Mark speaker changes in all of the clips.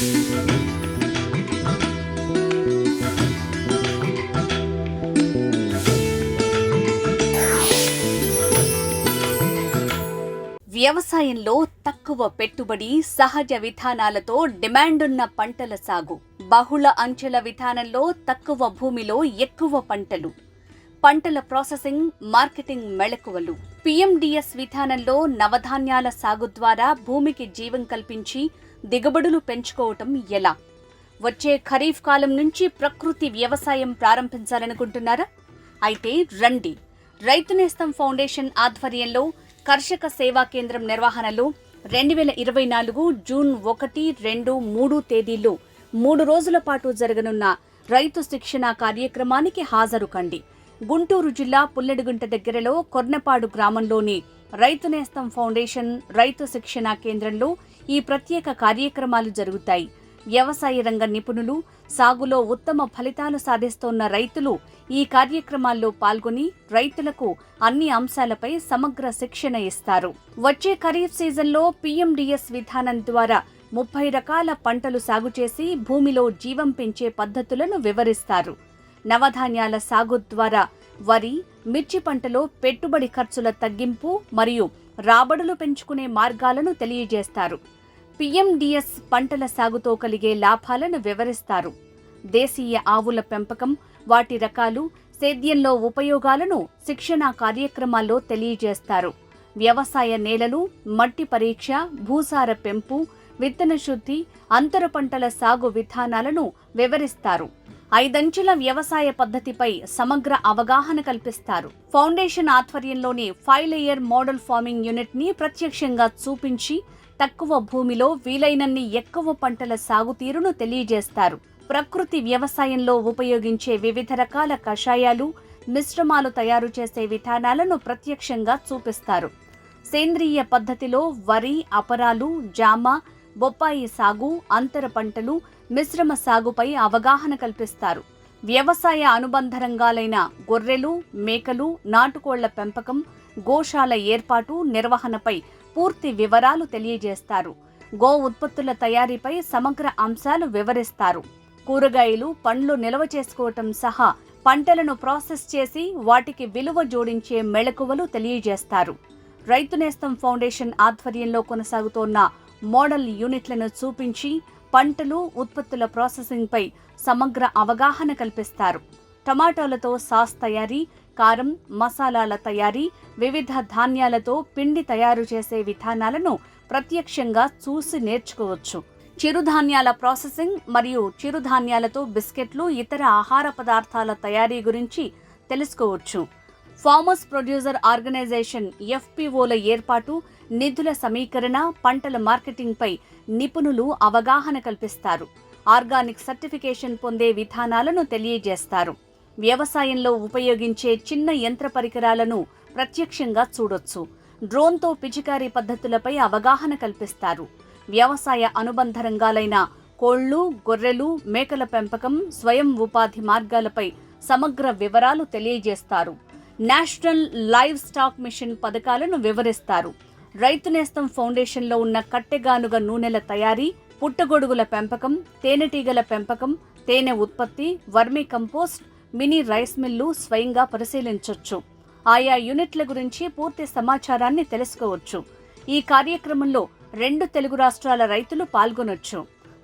Speaker 1: వ్యవసాయంలో తక్కువ పెట్టుబడి సహజ విధానాలతో డిమాండున్న పంటల సాగు. బహుళ అంచెల విధానంలో తక్కువ భూమిలో ఎక్కువ పంటలు. పంటల ప్రాసెసింగ్ మార్కెటింగ్ మెళకువలు. పిఎండిఎస్ విధానంలో నవధాన్యాల సాగు ద్వారా భూమికి జీవం కల్పించి దిగుబడులు పెంచుకోవటం ఎలా? వచ్చే ఖరీఫ్ కాలం నుంచి ప్రకృతి వ్యవసాయం ప్రారంభించాలనుకుంటున్నారా? అయితే రండి. రైతు నేస్తం ఫౌండేషన్ ఆధ్వర్యంలో కర్షక సేవా కేంద్రం నిర్వహణలో రెండు వేల ఇరవై నాలుగు జూన్ ఒకటి రెండు మూడు తేదీల్లో మూడు రోజుల పాటు జరగనున్న రైతు శిక్షణ కార్యక్రమానికి హాజరు కండి. గుంటూరు జిల్లా పుల్లెడుగుంట దగ్గరలో కొర్నపాడు గ్రామంలోని రైతు నేస్తం ఫౌండేషన్ రైతు శిక్షణ కేంద్రంలో ఈ ప్రత్యేక కార్యక్రమాలు జరుగుతాయి. వ్యవసాయ రంగ నిపుణులు సాగులో ఉత్తమ ఫలితాలు సాధిస్తోన్న రైతులు ఈ కార్యక్రమాల్లో పాల్గొని రైతులకు అన్ని అంశాలపై సమగ్ర శిక్షణ ఇస్తారు. వచ్చే ఖరీఫ్ సీజన్లో పీఎండిఎస్ విధానం ద్వారా ముప్పై రకాల పంటలు సాగు చేసి భూమిలో జీవం పెంచే పద్ధతులను వివరిస్తారు. నవధాన్యాల సాగు ద్వారా వరి మిర్చి పంటలో పెట్టుబడి ఖర్చుల తగ్గింపు మరియు రాబడులు పెంచుకునే మార్గాలను తెలియజేస్తారు. పిఎండిఎస్ పంటల సాగుతో కలిగే లాభాలను వివరిస్తారు. దేశీయ ఆవుల పెంపకం వాటి రకాలు సేద్యంలో ఉపయోగాలను శిక్షణా కార్యక్రమాల్లో తెలియజేస్తారు. వ్యవసాయ నేలలు మట్టి పరీక్ష భూసార పెంపు విత్తన శుద్ధి అంతర పంటల సాగు విధానాలను వివరిస్తారు. ఐదంచెల వ్యవసాయ పద్ధతిపై సమగ్ర అవగాహన కల్పిస్తారు. ఫౌండేషన్ ఆధ్వర్యంలోని ఫైవ్ లేయర్ మోడల్ ఫార్మింగ్ యూనిట్ని ప్రత్యక్షంగా చూపించి తక్కువ భూమిలో వీలైనన్ని ఎక్కువ పంటల సాగుతీరును తెలియజేస్తారు. ప్రకృతి వ్యవసాయంలో ఉపయోగించే వివిధ రకాల కషాయాలు మిశ్రమాలు తయారు చేసే విధానాలను ప్రత్యక్షంగా చూపిస్తారు. సేంద్రియ పద్ధతిలో వరి అపరాలు జామ బొప్పాయి సాగు అంతర పంటలు మిశ్రమ సాగుపై అవగాహన కల్పిస్తారు. వ్యవసాయ అనుబంధ రంగాలైన గొర్రెలు మేకలు నాటుకోళ్ళ పెంపకం గోశాల ఏర్పాటు నిర్వహణపై పూర్తి వివరాలు తెలియజేస్తారు. గో ఉత్పత్తుల తయారీపై సమగ్ర అంశాలు వివరిస్తారు. కూరగాయలు పండ్లు నిల్వ చేసుకోవటం సహా పంటలను ప్రాసెస్ చేసి వాటికి విలువ జోడించే మెళకువలు తెలియజేస్తారు. రైతు నేస్తం ఫౌండేషన్ ఆధ్వర్యంలో కొనసాగుతోన్న మోడల్ యూనిట్లను చూపించి పంటలు ఉత్పత్తుల ప్రాసెసింగ్పై సమగ్ర అవగాహన కల్పిస్తారు. టమాటోలతో సాస్ తయారీ కారం మసాలాల తయారీ వివిధ ధాన్యాలతో పిండి తయారు చేసే విధానాలను ప్రత్యక్షంగా చూసి నేర్చుకోవచ్చు. చిరుధాన్యాల ప్రాసెసింగ్ మరియు చిరుధాన్యాలతో బిస్కెట్లు ఇతర ఆహార పదార్థాల తయారీ గురించి తెలుసుకోవచ్చు. ఫార్మర్స్ ప్రొడ్యూసర్ ఆర్గనైజేషన్ ఎఫ్పిఓల ఏర్పాటు నిధుల సమీకరణ పంటల మార్కెటింగ్పై నిపుణులు అవగాహన కల్పిస్తారు. ఆర్గానిక్ సర్టిఫికేషన్ పొందే విధానాలను తెలియజేస్తారు. వ్యవసాయంలో ఉపయోగించే చిన్న యంత్ర పరికరాలను ప్రత్యక్షంగా చూడొచ్చు. డ్రోన్తో పిచికారీ పద్ధతులపై అవగాహన కల్పిస్తారు. వ్యవసాయ అనుబంధ రంగాలైన కోళ్ళు గొర్రెలు మేకల పెంపకం స్వయం ఉపాధి మార్గాలపై సమగ్ర వివరాలు తెలియజేస్తారు. నేషనల్ లైవ్ స్టాక్ మిషన్ పథకాలను వివరిస్తారు. రైతు నేస్తం ఫౌండేషన్లో ఉన్న కట్టెగానుగ నూనెల తయారీ పుట్టగొడుగుల పెంపకం తేనెటీగల పెంపకం తేనె ఉత్పత్తి vermi compost mini rice mill స్వయంగా పరిశీలించవచ్చు ఆయా యూనిట్ల గురించి పూర్తి సమాచారాన్ని తెలుసుకోవచ్చు. ఈ కార్యక్రమంలో రెండు తెలుగు రాష్ట్రాల రైతులు పాల్గొనొచ్చు.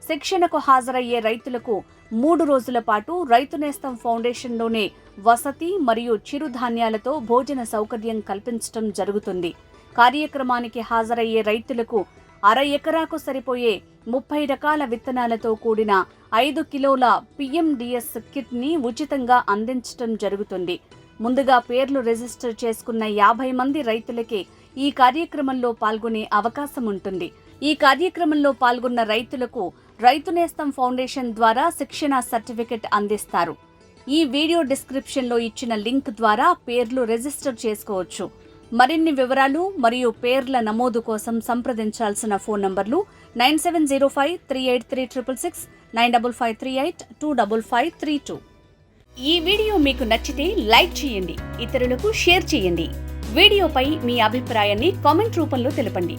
Speaker 1: శిక్షణకు హాజరయ్యే రైతులకు మూడు రోజుల పాటు రైతు నేస్తం ఫౌండేషన్లోనే వసతి మరియు చిరుధాన్యాలతో భోజన సౌకర్యం కల్పించడం జరుగుతుంది. కార్యక్రమానికి హాజరయ్యే రైతులకు అర ఎకరాకు సరిపోయే ముప్పై రకాల విత్తనాలతో కూడిన ఐదు కిలోల పిఎండిఎస్ కిట్ని ఉచితంగా అందించడం జరుగుతుంది. ముందుగా పేర్లు రిజిస్టర్ చేసుకున్న యాభై మంది రైతులకే ఈ కార్యక్రమంలో పాల్గొనే అవకాశం ఉంటుంది. ఈ కార్యక్రమంలో పాల్గొన్న రైతులకు రైతు నేస్తం ఫౌండేషన్ ద్వారా శిక్షణ సర్టిఫికెట్ అందిస్తారు. ఈ వీడియో డిస్క్రిప్షన్లో ఇచ్చిన లింక్ ద్వారా పేర్లు రిజిస్టర్ చేసుకోవచ్చు. మరిన్ని వివరాలు మరియు పేర్ల నమోదు కోసం సంప్రదించాల్సిన ఫోన్ నంబర్లు nine seven zero five three eight three triple six nine double five three eight two double five three two. ఈ వీడియో మీకు నచ్చితే లైక్ చేయండి ఇతరులకు షేర్ చేయండి. వీడియోపై మీ అభిప్రాయాన్ని కామెంట్ రూపంలో తెలపండి.